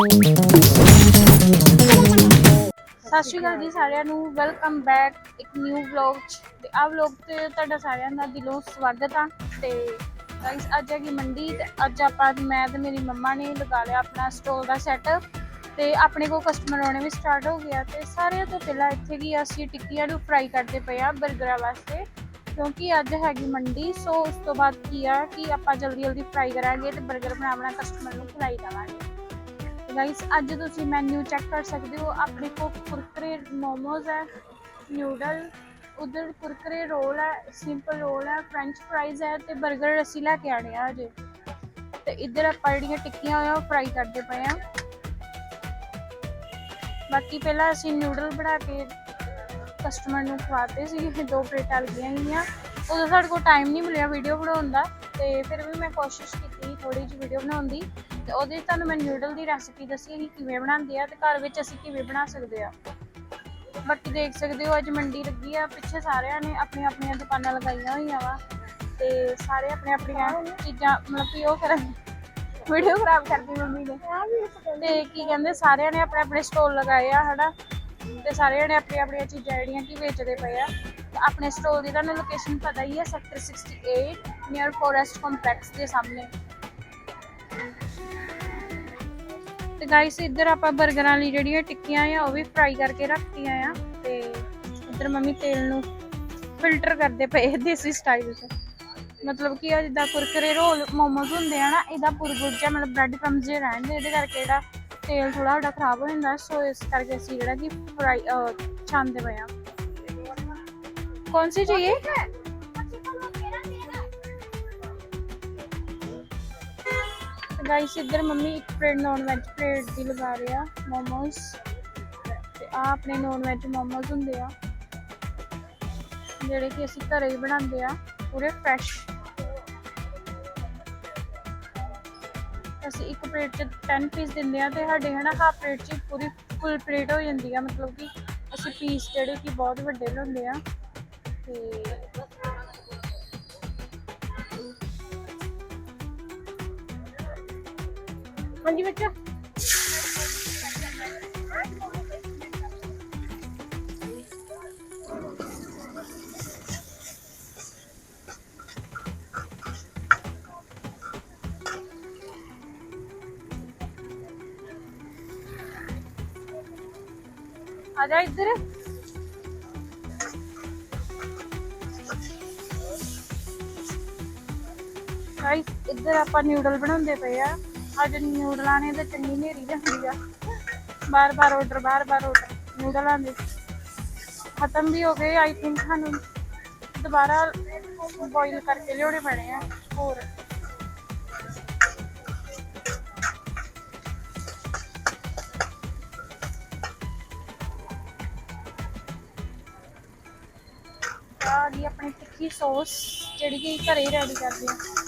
ਸਤਿ ਸ਼੍ਰੀ ਅਕਾਲ ਜੀ ਸਾਰਿਆਂ ਨੂੰ। ਵੈਲਕਮ ਬੈਕ ਇੱਕ ਨਿਊ ਵਲੌਗ 'ਚ। ਤੇ ਆ ਵਲੌਗ ਤੇ ਤੁਹਾਡਾ ਸਾਰਿਆਂ ਦਾ ਦਿਲੋਂ ਸਵਾਗਤ ਆ। ਤੇ ਗਾਇਸ ਅੱਜ ਹੈਗੀ ਮੰਡੀ ਤੇ ਅੱਜ ਆਪਾਂ, ਮੈਂ ਤੇ ਮੇਰੀ ਮੰਮਾ ਨੇ ਲਗਾ ਲਿਆ ਆਪਣਾ ਸਟੋਰ ਦਾ ਸੈਟਅਪ ਤੇ ਆਪਣੇ ਕੋਲ ਕਸਟਮਰ ਆਉਣੇ ਵੀ ਸਟਾਰਟ ਹੋ ਗਿਆ ਤੇ ਸਾਰਿਆਂ ਤੋਂ ਪਹਿਲਾਂ ਇੱਥੇ ਕੀ ਅਸੀਂ ਟਿੱਕੀਆਂ ਨੂੰ ਫਰਾਈ ਕਰਦੇ ਪਏ ਆ 버ਗਰਾਂ ਵਾਸਤੇ। ਕਿਉਂਕਿ ਅੱਜ ਹੈਗੀ ਮੰਡੀ ਸੋ ਉਸ ਤੋਂ ਬਾਅਦ ਕੀ ਆ ਕਿ ਆਪਾਂ ਜਲਦੀ ਜਲਦੀ ਫਰਾਈ ਕਰਾਂਗੇ ਤੇ 버ਗਰ ਬਣਾ ਬਣਾ ਕਸਟਮਰ ਨੂੰ ਖਿਲਾਈ ਦੇਵਾਂਗੇ। ਗਾਇਸ ਅੱਜ ਤੁਸੀਂ ਮੈਨੂ ਚੈੱਕ ਕਰ ਸਕਦੇ ਹੋ। ਆਪਣੇ ਕੋਲ ਕੁਰਕਰੇ ਮੋਮੋਜ਼ ਹੈ ਨਿਊਡਲ ਉਧਰ ਕੁਰਕਰੇ ਰੋਲ ਹੈ ਸਿੰਪਲ ਰੋਲ ਹੈ ਫ੍ਰੈਂਚ ਫ੍ਰਾਈਜ਼ ਹੈ ਤੇ 버ਗਰ ਅਸੀਂ ਲੈ ਕੇ ਆਣੇ ਆ ਅਜੇ ਤੇ ਇੱਧਰ ਆਪਾਂ ਜਿਹੜੀਆਂ ਟਿੱਕੀਆਂ ਹੋਇਆ ਉਹ ਫਰਾਈ ਕਰਦੇ ਪਏ ਆ ਬਾਕੀ ਪਹਿਲਾਂ ਅਸੀਂ ਨਿਊਡਲ ਬਣਾ ਕੇ ਕਸਟਮਰ ਨੂੰ ਖਵਾਤੇ ਸੀ, ਦੋ ਪਲੇਟਾਂ ਲੱਗੀਆਂ ਗਈਆਂ ਉਦੋਂ ਸਾਡੇ ਕੋਲ ਟਾਈਮ ਨਹੀਂ ਮਿਲਿਆ ਵੀਡੀਓ ਬਣਾਉਣ ਦਾ, ਤੇ ਫਿਰ ਵੀ ਮੈਂ ਕੋਸ਼ਿਸ਼ ਕੀਤੀ ਥੋੜੀ ਜਿਹੀ ਵੀਡੀਓ ਬਣਾਉਣ ਦੀ। ਤੇ ਉਹਦੇ 'ਚ ਤੁਹਾਨੂੰ ਮੈਂ ਨਿਊਡਲ ਦੀ ਰੈਸਪੀ ਦੱਸੀ ਕਿ ਕਿਵੇਂ ਬਣਾਉਂਦੇ ਆ ਤੇ ਘਰ ਵਿੱਚ ਅਸੀਂ ਕਿਵੇਂ ਬਣਾ ਸਕਦੇ ਆ। ਬਾਕੀ ਦੇਖ ਸਕਦੇ ਹੋ, ਅੱਜ ਮੰਡੀ ਲੱਗੀ ਆ, ਪਿੱਛੇ ਸਾਰਿਆਂ ਨੇ ਆਪਣੀਆਂ ਆਪਣੀਆਂ ਦੁਕਾਨਾਂ ਲਗਾਈਆਂ ਹੋਈਆਂ ਵਾ ਤੇ ਸਾਰੇ ਆਪਣੇ ਆਪਣੀਆਂ ਚੀਜ਼ਾਂ, ਮਤਲਬ ਕਿ ਉਹ ਕਰਨ ਵੀਡੀਓ ਖਰਾਬ ਕਰਦੀ ਮੰਮੀ ਨੇ। ਤੇ ਕੀ ਕਹਿੰਦੇ, ਸਾਰਿਆਂ ਨੇ ਆਪਣੇ ਆਪਣੇ ਸਟੋਲ ਲਗਾਏ ਆ, ਹਨਾ? ਤੇ ਸਾਰਿਆਂ ਨੇ ਆਪਣੀਆਂ ਆਪਣੀਆਂ ਚੀਜ਼ਾਂ ਜਿਹੜੀਆਂ ਕਿ ਵੇਚਦੇ ਪਏ ਆ। ਆਪਣੇ ਸਟੋਰ ਦੀ ਤੁਹਾਨੂੰ ਲੋਕੇਸ਼ਨ ਪਤਾ ਹੀ ਹੈ ਸੈਕਟਰ 68 ਨੀਅਰ ਫੋਰੈਸਟ ਕੰਪਲੈਕਸ ਦੇ ਸਾਹਮਣੇ। ਤੇ ਗਾਇਸ ਇੱਧਰ ਆਪਾਂ ਬਰਗਰਾਂ ਲਈ ਜਿਹੜੀਆਂ ਟਿੱਕੀਆਂ ਆ, ਉਹ ਵੀ ਫਰਾਈ ਕਰਕੇ ਰੱਖਤੀਆਂ ਆ ਤੇ ਇੱਧਰ ਮੰਮੀ ਤੇਲ ਨੂੰ ਫਿਲਟਰ ਕਰਦੇ ਪਏ ਦੇਸੀ ਸਟਾਈਲ 'ਚ। ਮਤਲਬ ਕਿ ਆ ਜਿੱਦਾਂ ਕੁਰਕਰੇ ਰੋਲ ਮੋਮੋਸ ਹੁੰਦੇ ਆ ਨਾ, ਇਹਦਾ ਪੁਰਗੁਰ ਜਿਹਾ ਮਤਲਬ ਬ੍ਰੈਡ ਕ੍ਰਮਸ ਜੇ ਰਹਿੰਦੇ ਇਹਦੇ ਕਰਕੇ ਜਿਹੜਾ ਤੇਲ ਥੋੜਾ ਸਾਡਾ ਖਰਾਬ ਹੋ ਜਾਂਦਾ ਸੋ ਇਸ ਕਰਕੇ ਅਸੀਂ ਜਿਹੜਾ ਕਿ ਫਰਾਈ ਛਾਂਦੇ ਪਏ ਆ। ਕੌਣ ਸੀ ਜੀ ਇਹ? ਗਾਇਸ ਇੱਧਰ ਮੰਮੀ ਇੱਕ ਪਲੇਟ ਨੌਨ ਵੈਜ ਪਲੇਟ ਦੀ ਲਗਾ ਰਹੇ ਮੋਮੋਸ। ਤੇ ਆ ਆਪਣੇ ਨੌਨ ਵੈਜ ਮੋਮੋਸ ਹੁੰਦੇ ਆ। ਜਿਹੜੇ ਕਿ ਅਸੀਂ ਘਰੇ ਹੀ ਬਣਾਉਂਦੇ ਆ, ਪੂਰੇ ਫਰੈਸ਼ ਅਸੀਂ ਇੱਕ ਪਲੇਟ 'ਚ 10 ਪੀਸ ਦਿੰਦੇ ਆ ਤੇ ਸਾਡੇ ਹਨਾ ਹਾਫ ਪਲੇਟ 'ਚ ਪੂਰੀ ਫੁੱਲ ਪਲੇਟ ਹੋ ਜਾਂਦੀ ਆ। ਮਤਲਬ ਕਿ ਅਸੀਂ ਪੀਸ ਜਿਹੜੇ ਕਿ ਬਹੁਤ ਵੱਡੇ ਲੈਂਦੇ ਆ। ਤੇ ਹਾਂਜੀ ਬੱਚਾ। ਆ ਜਾ ਇੱਧਰ। ਗਾਇਸ ਇੱਧਰ ਆਪਾਂ ਨਿਊਡਲ ਬਣਾਉਂਦੇ ਪਏ ਆ। ਅੱਜ ਨਿਊਡਲਾਂ ਨੇ ਤੇ ਚੰਗੀ ਨੇਰੀ ਜਾਂਦੀ ਆ। ਬਾਰ ਬਾਰ ਆਰਡਰ ਬਾਰ ਬਾਰ ਆਰਡਰ ਨਿਊਡਲਾਂ ਦੇ ਖਤਮ ਵੀ ਹੋ ਗਏ ਆਈ ਥਿੰਕ ਸਾਨੂੰ ਦੁਬਾਰਾ ਬੋਇਲ ਕਰਕੇ ਲਿਆਉਣੇ ਪੈਣੇ ਆ, ਹੋਰ। ਆ ਗਈ ਆਪਣੀ ਟਿੱਕੀ ਸੌਸ ਜਿਹੜੀ ਕਿ ਘਰੇ ਰੈਡੀ ਕਰਦੇ ਆ।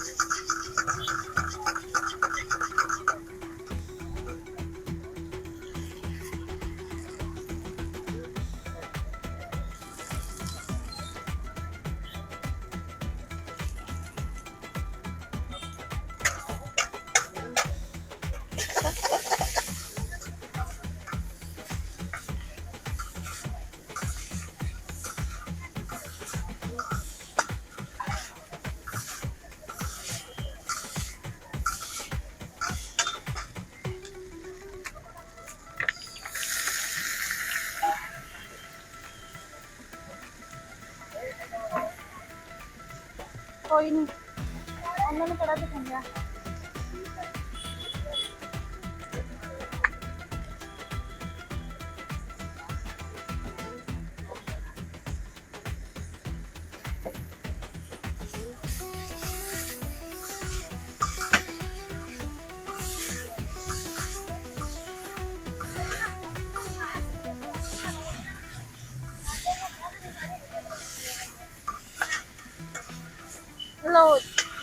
ਕੋਈ ਨਹੀਂ ਉਹਨਾਂ ਨੂੰ ਕਿਹੜਾ ਦਿਖਾਉਂਦਾ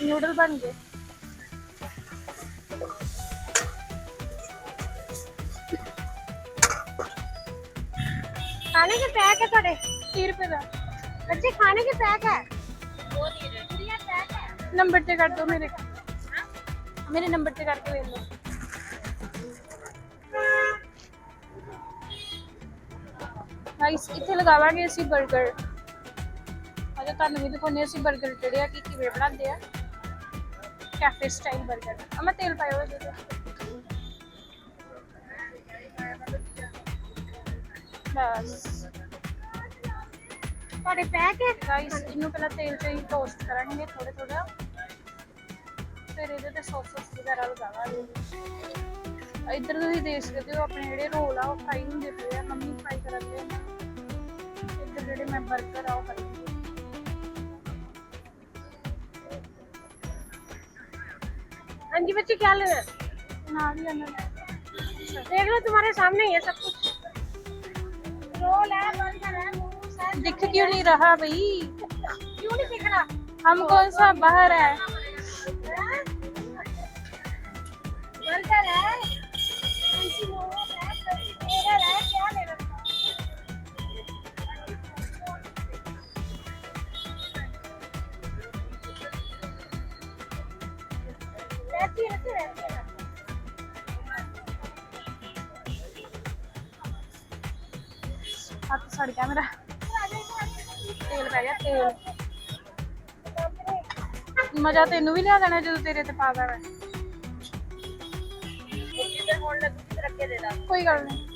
ਨਿਊਡਲ ਬਣ ਗਏ। खाने के पैक है थोड़े तीस रुपए का बच्चे खाने के पैक है नंबर से कर दो मेरे मेरे नंबर से करके भेज दो ਗਾਇਸ ਇੱਥੇ ਲਗਾਵਾਂਗੇ ਅਸੀਂ 버ਗਰ ਅਜੇ ਤੁਹਾਨੂੰ ਵੀ ਦਿਖਾਉਣੇ ਅਸੀਂ 버ਗਰ ਜਿਹੜੇ ਆ ਕਿ ਕਿਵੇਂ ਬਣਾਉਂਦੇ ਆ। ਕੈਫੇ ਸਟਾਈਲ 버ਗਰ ਅਮਾ ਤੇਲ ਪਾਇਓ ਇਹਦੇ ਤੇ ਬਸ ਤੁਹਾਡੇ ਪੈਕ ਹੈ ਗਾਇਸ ਇਹਨੂੰ ਪਹਿਲਾਂ ਤੇਲ 'ਚ ਹੀ ਟੋਸਟ ਕਰਾਂਗੇ ਥੋੜਾ ਥੋੜਾ ਫਿਰ ਇਹਦੇ ਤੇ ਸੌਸਸ ਵਗੈਰਾ ਲਗਾਵਾਂਗੇ ਇੱਧਰ ਤੁਸੀਂ ਦੇਖ ਸਕਦੇ ਹੋ ਆਪਣੇ ਜਿਹੜੇ ਰੋਲ ਆ ਉਹ ਫਰਾਈ ਹੁੰਦੇ ਪਏ ਆ ਮੰਮੀ ਫਰਾਈ ਕਰਦੇ ਆ ਇੱਧਰ ਜਿਹੜੇ ਮੈਂ 버ਗਰ ਆ ਉਹ ਕਰਾਂਗੀ अंजी बच्चे क्या लेना है ना भी लेना है देख लो तुम्हारे सामने ही है सब कुछ रोल है बर्गर है मोमोस है दिख क्यों नहीं रहा भाई क्यों नहीं दिख रहा हम कौन सा बाहर है ਹੱਥ ਸੜ ਗਿਆ ਮੇਰਾ। ਤੇਲ ਪੈ ਗਿਆ ਤੇਲ। ਮਜ਼ਾ ਤੈਨੂੰ ਵੀ ਲਿਆ ਦੇਣਾ ਜਦੋਂ ਤੇਰੇ ਤੇ ਪਾ ਦੇਣਾ। ਕੋਈ ਗੱਲ ਨਹੀਂ।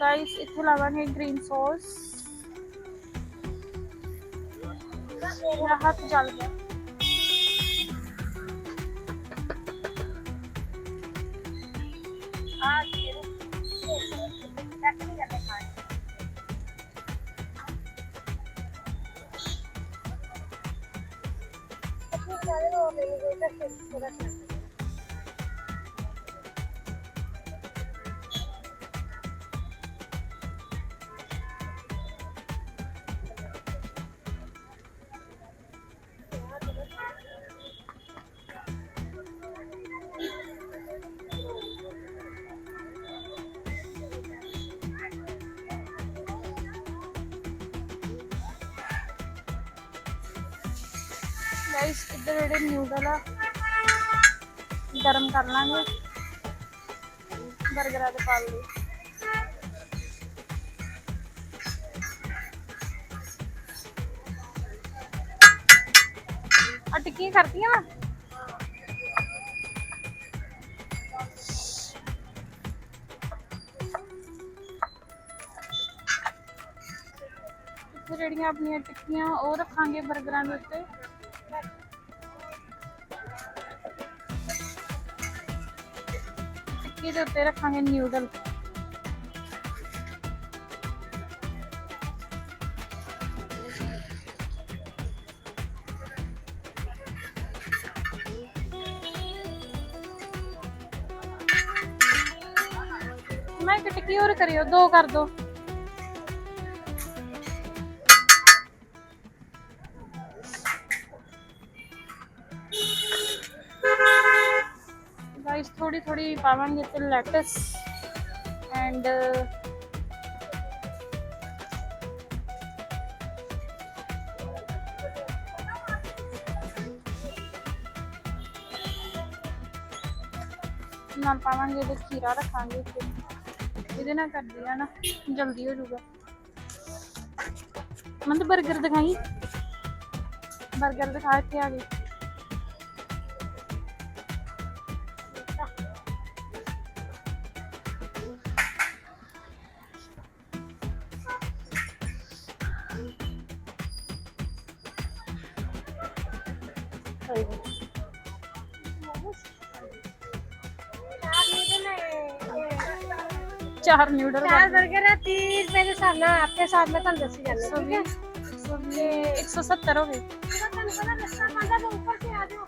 ਗਾਇਸ ਇੱਥੇ ਲਾਵਾਂਗੇ ਗ੍ਰੀਨ ਸੌਸ ਮੇਰਾ ਹੱਥ ਜਲ ਗਿਆ ਗਾਇਸ ਇੱਧਰ ਜਿਹੜੇ ਨਿਊਡਲ ਆ ਗਰਮ ਕਰ ਲਾਂਗੇ। 버ਗਰਾਂ ਦੇ ਪਾ ਲਈ ਆ ਟਿੱਕੀ ਕਰਤੀਆਂ ਵਾ? ਜਿਹੜੀਆਂ ਆਪਣੀਆਂ ਟਿੱਕੀਆਂ, ਉਹ ਰੱਖਾਂਗੇ ਬਰਗਰਾਂ ਦੇ ਉੱਤੇ। ਟਿੱਕੀ ਉੱਤੇ ਰੱਖਾਂਗੇ ਨਿਊਡਲ ਮੈਂ ਇੱਕ ਟਿੱਕੀ ਹੋਰ ਕਰਿਓ ਦੋ ਕਰ ਦੋ। ਗਾਇਸ ਥੋੜੀ ਥੋੜੀ ਪਾਵਾਂਗੇ ਤੇ ਲੈਟਸ ਐਂਡ, ਨਾਲ ਪਾਵਾਂਗੇ ਤੇ ਖੀਰਾ ਰੱਖਾਂਗੇ ਇਹਦੇ ਨਾਲ ਕਰਦੀ ਆ ਨਾ, ਜਲਦੀ ਹੋ ਜਾਊਗਾ। ਮੈਂ ਤਾਂ 버ਗਰ ਦਿਖਾਈ। 버ਗਰ ਦਿਖਾ ਕੇ ਆ ਗਈ। ਚਾਰ ਨਿਊਡਲ चार बर्गर है तीस रुपए के साथ ना आपके साथ में कल दस जाना ਸੌ ठीक है ਵੀਹ ਸੌ ਵੀਹ 170 ਹੋ ਗਏ पूरा कल वाला रास्ता बंदा तो ऊपर से आ जाओ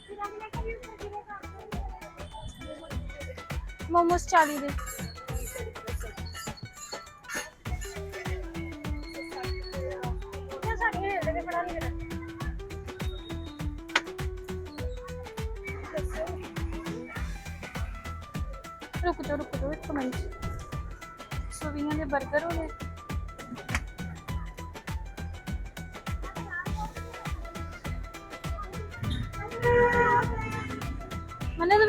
फिर अगले ਰੁਕ ਜਾ ਰੁਕ ਜਾ ਇੱਕ ਮਿੰਟ। 120 ਦੇ 버ਗਰ ਹੋ ਗਏ ਮਨੇ ਤਾਂ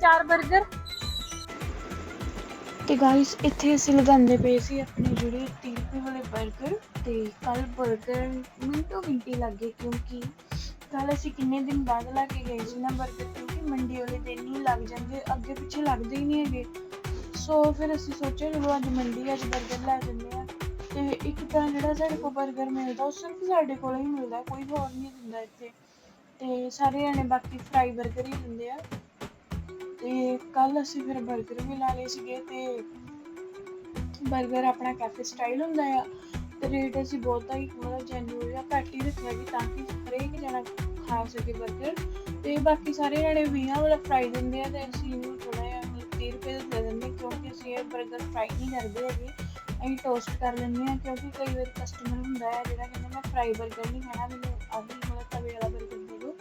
ਚਾਰ ਬਰਗਰ। ਤੇ ਗਾਇਸ ਇੱਥੇ ਅਸੀਂ ਲਗਾਉਂਦੇ ਪਏ ਸੀ ਆਪਣੇ ਜਿਹੜੇ 30 ਰੁਪਏ ਵਾਲੇ ਬਰਗਰ ਤੇ ਕੱਲ ਬਰਗਰ ਮਿੰਟੋ ਮਿੰਟੀ ਲੱਗੇ ਕਿਉਂਕਿ ਕੱਲ ਅਸੀਂ ਕਿੰਨੇ ਦਿਨ ਬਾਅਦ ਲਾ ਕੇ ਗਏ ਸੀ ਨਾ 버ਗਰ ਮੰਡੀ ਵਾਲੇ ਦਿਨ ਹੀ ਲੱਗ ਜਾਂਦੇ ਅੱਗੇ ਪਿੱਛੇ ਲੱਗਦੇ ਹੀ ਨਹੀਂ ਹੈਗੇ। ਸੋ ਫਿਰ ਅਸੀਂ ਸੋਚਿਆ, ਚਲੋ ਅੱਜ ਮੰਡੀ, ਅੱਜ ਬਰਗਰ ਲੈ ਜਾਂਦੇ ਆ ਤੇ ਇੱਕ ਤਾਂ ਜਿਹੜਾ ਸਾਡੇ ਕੋਲ ਬਰਗਰ ਮਿਲਦਾ, ਉਹ ਸਿਰਫ ਸਾਡੇ ਕੋਲ ਹੀ ਮਿਲਦਾ, ਕੋਈ ਹੋਰ ਨਹੀਂ ਦਿੰਦਾ ਇੱਥੇ। ਤੇ ਸਾਰੇ ਜਣੇ ਬਾਕੀ ਫਰਾਈ ਬਰਗਰ ਹੀ ਦਿੰਦੇ ਆ। ਤੇ ਕੱਲ ਅਸੀਂ ਫਿਰ ਬਰਗਰ ਵੀ ਲਾ ਲਏ ਸੀਗੇ ਤੇ ਬਰਗਰ ਆਪਣਾ ਕੈਫੇ ਸਟਾਈਲ ਹੁੰਦਾ ਆ। ਤੇ ਰੇਟ ਅਸੀਂ ਬਹੁਤਾ ਹੀ ਮਤਲਬ ਜੈਨੂਅਲ ਜਾਂ ਘੱਟ ਹੀ ਰੱਖਿਆ ਕਿ ਤਾਂ ਕਿ ਹਰੇਕ ਜਣਾ ਖਾ ਸਕੇ ਬਰਗਰ ਤੇ ਬਾਕੀ ਸਾਰੇ ਜਿਹੜੇ 20 ਵਾਲਾ ਫਰਾਈ ਦਿੰਦੇ ਆ ਤੇ ਅਸੀਂ ਇਹਨੂੰ ਥੋੜਾ ਜਿਹਾ 30 ਰੁਪਏ ਦਾ ਦੇ ਦਿੰਦੇ ਕਿਉਂਕਿ ਅਸੀਂ ਇਹ ਬਰਗਰ ਫਰਾਈ ਨਹੀਂ ਕਰਦੇ ਹੈਗੇ। ਅਸੀਂ ਟੋਸਟ ਕਰ ਲੈਂਦੇ ਆ ਕਿਉਂਕਿ ਕਈ ਵਾਰ ਕਸਟਮਰ ਹੁੰਦਾ ਹੈ ਜਿਹੜਾ ਕਹਿੰਦਾ ਮੈਂ ਫਰਾਈ ਬਰਗਰ ਨਹੀਂ ਖਾਣਾ, ਮੈਨੂੰ ਆਹੀ ਵਾਲਾ ਤਵੇ ਵਾਲਾ ਬਰਗਰ ਦੇ ਦਿਓ।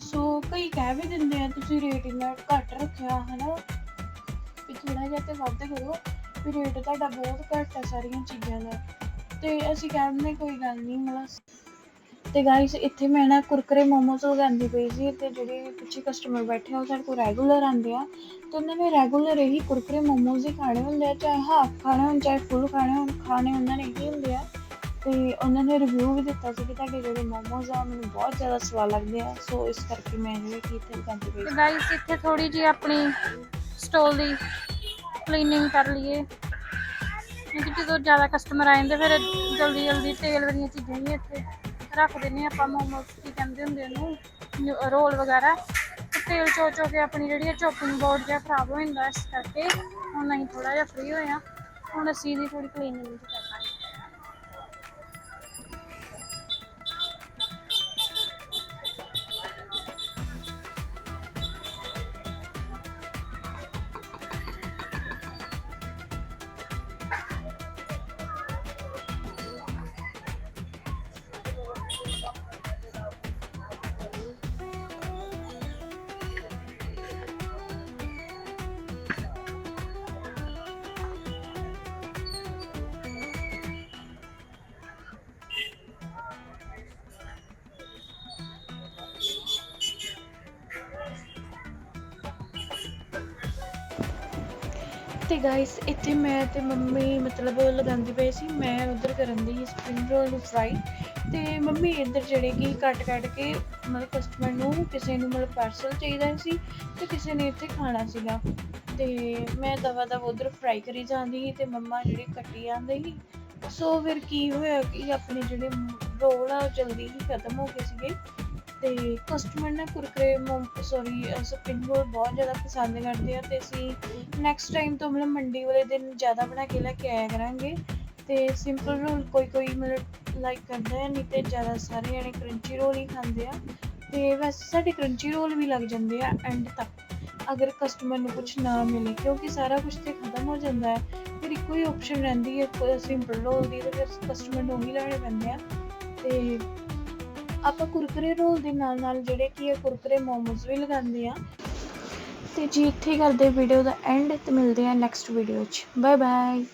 ਸੋ ਕਈ ਕਹਿ ਵੀ ਦਿੰਦੇ ਆ, ਤੁਸੀਂ ਰੇਟ ਇੰਨਾ ਘੱਟ ਰੱਖਿਆ, ਹਨਾ? ਵੀ ਥੋੜਾ ਜਿਹਾ ਤੇ ਵੱਧ ਕਰੋ, ਵੀ ਰੇਟ ਤੁਹਾਡਾ ਬਹੁਤ ਘੱਟ ਆ ਸਾਰੀਆਂ ਚੀਜ਼ਾਂ ਦਾ। ਤੇ ਅਸੀਂ ਕਹਿੰਦੇ ਕੋਈ ਗੱਲ ਨਹੀਂ, ਮਤਲਬ ਤੇ ਗਾਇਸ ਇੱਥੇ ਮੈਂ ਨਾ ਕੁਰਕਰੇ ਮੋਮੋਸ ਲਗਾਉਂਦੀ ਪਈ ਸੀ ਤੇ ਜਿਹੜੇ ਪਿੱਛੇ ਕਸਟਮਰ ਬੈਠੇ ਆ ਉਹ ਸਾਡੇ ਕੋਲ ਰੈਗੂਲਰ ਆਉਂਦੇ ਆ। ਤੇ ਉਹਨਾਂ ਨੇ ਰੈਗੂਲਰ ਇਹੀ ਕੁਰਕਰੇ ਮੋਮੋਸ ਹੀ ਖਾਣੇ ਹੁੰਦੇ ਆ ਚਾਹੇ ਹਾਫ ਖਾਣੇ ਹੋਣ ਚਾਹੇ ਫੁੱਲ ਖਾਣੇ ਹੋਣ ਖਾਣੇ ਉਹਨਾਂ ਨੇ ਇਹੀ ਹੁੰਦੇ ਆ। ਤੇ ਉਹਨਾਂ ਨੇ ਰਿਵਿਊ ਵੀ ਦਿੱਤਾ ਸੀ ਕਿ ਤੁਹਾਡੇ ਜਿਹੜੇ ਮੋਮੋਸ ਆ ਮੈਨੂੰ ਬਹੁਤ ਜ਼ਿਆਦਾ ਸਵਾਦ ਲੱਗਦੇ ਆ। ਸੋ ਇਸ ਕਰਕੇ ਮੈਂ ਜਿਹੜੇ ਕਿ ਇੱਥੇ ਲਗਾਉਂਦੀ ਪਈ ਸੀ। ਗਾਇਸ ਇੱਥੇ ਥੋੜੀ ਜਿਹੀ ਆਪਣੀ ਸਟੋਲ ਦੀ ਕਲੀਨਿੰਗ ਕਰ ਲਈਏ। ਕਿਉਂਕਿ ਜਦੋਂ ਜ਼ਿਆਦਾ ਕਸਟਮਰ ਆ ਜਾਂਦੇ ਫਿਰ ਜਲਦੀ ਜਲਦੀ ਤੇਲ ਵਾਲੀਆਂ ਚੀਜ਼ਾਂ ਵੀ ਇੱਥੇ ਰੱਖ ਦਿੰਦੇ ਹਾਂ ਆਪਾਂ ਮੋਮੋਸ ਕੀ ਕਹਿੰਦੇ ਹੁੰਦੇ ਉਹਨੂੰ ਰੋਲ ਵਗੈਰਾ। ਤੇਲ ਚੋ ਚੋ ਕੇ ਆਪਣੀ ਜਿਹੜੀ ਚੋਪਿੰਗ ਬੋਰਡ ਜਿਹਾ ਖਰਾਬ ਹੋ ਜਾਂਦਾ ਇਸ ਕਰਕੇ ਹੁਣ ਅਸੀਂ ਥੋੜਾ ਜਿਹਾ ਫ੍ਰੀ ਹੋਏ ਆ ਹੁਣ ਅਸੀਂ ਇਹਦੀ ਥੋੜੀ ਕਲੀਨਿੰਗ ਵੀ ਤੇ ਗਾਇਸ ਇੱਥੇ ਮੈਂ ਤੇ ਮੰਮੀ ਮਤਲਬ ਲਗਾਉਂਦੀ ਪਈ ਸੀ, ਮੈਂ ਉਧਰ ਕਰਨ ਦੀ ਸਪਰਿੰਗ ਰੋਲ ਨੂੰ ਫਰਾਈ ਤੇ ਮੰਮੀ ਇੱਧਰ ਜਿਹੜੇ ਕਿ ਕੱਟ ਕੱਟ ਕੇ ਮਤਲਬ ਕਸਟਮਰ ਨੂੰ ਕਿਸੇ ਨੂੰ ਮਤਲਬ ਪਾਰਸਲ ਚਾਹੀਦਾ ਸੀ ਤੇ ਕਿਸੇ ਨੇ ਇੱਥੇ ਖਾਣਾ ਸੀਗਾ। ਤੇ ਮੈਂ ਦਵਾ ਦਵਾ ਉਧਰ ਫਰਾਈ ਕਰੀ ਜਾਂਦੀ ਸੀ ਤੇ ਮੰਮਾ ਜਿਹੜੇ ਕੱਟੀ ਜਾਂਦੇ ਸੀ, ਸੋ ਫਿਰ ਕੀ ਹੋਇਆ ਕਿ ਆਪਣੇ ਜਿਹੜੇ ਰੋਲ ਆ ਉਹ ਜਲਦੀ ਹੀ ਖਤਮ ਹੋ ਗਏ ਸੀਗੇ। ਤੇ ਕਸਟਮਰ ਨੇ ਕੁਰਕਰੇ ਸੌਰੀ ਸਪਰਿੰਗ ਰੋਲ ਬਹੁਤ ਜ਼ਿਆਦਾ ਪਸੰਦ ਕਰਦੇ ਆ ਤੇ ਅਸੀਂ ਨੈਕਸਟ ਟਾਈਮ ਤੋਂ ਮਤਲਬ ਮੰਡੀ ਵਾਲੇ ਦਿਨ ਜ਼ਿਆਦਾ ਬਣਾ ਕੇ ਲੈ ਕੇ ਆਇਆ ਕਰਾਂਗੇ। ਤੇ ਸਿੰਪਲ ਰੋਲ ਕੋਈ ਕੋਈ ਮਤਲਬ ਲਾਈਕ ਕਰਦਾ ਹੈ, ਨਹੀਂ ਤੇ ਜ਼ਿਆਦਾ ਸਾਰੇ ਜਣੇ ਕਰੰਚੀ ਰੋਲ ਹੀ ਖਾਂਦੇ ਆ। ਤੇ ਵੈਸੇ ਸਾਡੇ ਕਰੰਚੀ ਰੋਲ ਵੀ ਲੱਗ ਜਾਂਦੇ ਆ ਐਂਡ ਤੱਕ, ਅਗਰ ਕਸਟਮਰ ਨੂੰ ਕੁਝ ਨਾ ਮਿਲੇ, ਕਿਉਂਕਿ ਸਾਰਾ ਕੁਝ ਤੇ ਖਤਮ ਹੋ ਜਾਂਦਾ ਹੈ। ਫਿਰ ਇੱਕੋ ਹੀ ਆਪਸ਼ਨ ਰਹਿੰਦੀ ਹੈ ਸਿੰਪਲ ਰੋਲ ਦੀ ਤੇ ਫਿਰ ਕਸਟਮਰ ਨੂੰ ਹੀ ਲੈਣੇ ਪੈਂਦੇ ਆ। ਤੇ ਆਪਾਂ ਕੁਰਕਰੇ ਰੋਲ ਦੇ ਨਾਲ ਨਾਲ ਜਿਹੜੇ ਕੀ ਹੈ ਕੁਰਕਰੇ ਮੋਮੋਸ ਵੀ ਲਗਾਉਂਦੇ ਆ ਤੇ ਜੀ ਇੱਥੇ ਕਰਦੇ ਵੀਡੀਓ ਦਾ ਐਂਡ ਤੇ ਮਿਲਦੇ ਆ ਨੈਕਸਟ ਵੀਡੀਓ 'ਚ। Bye bye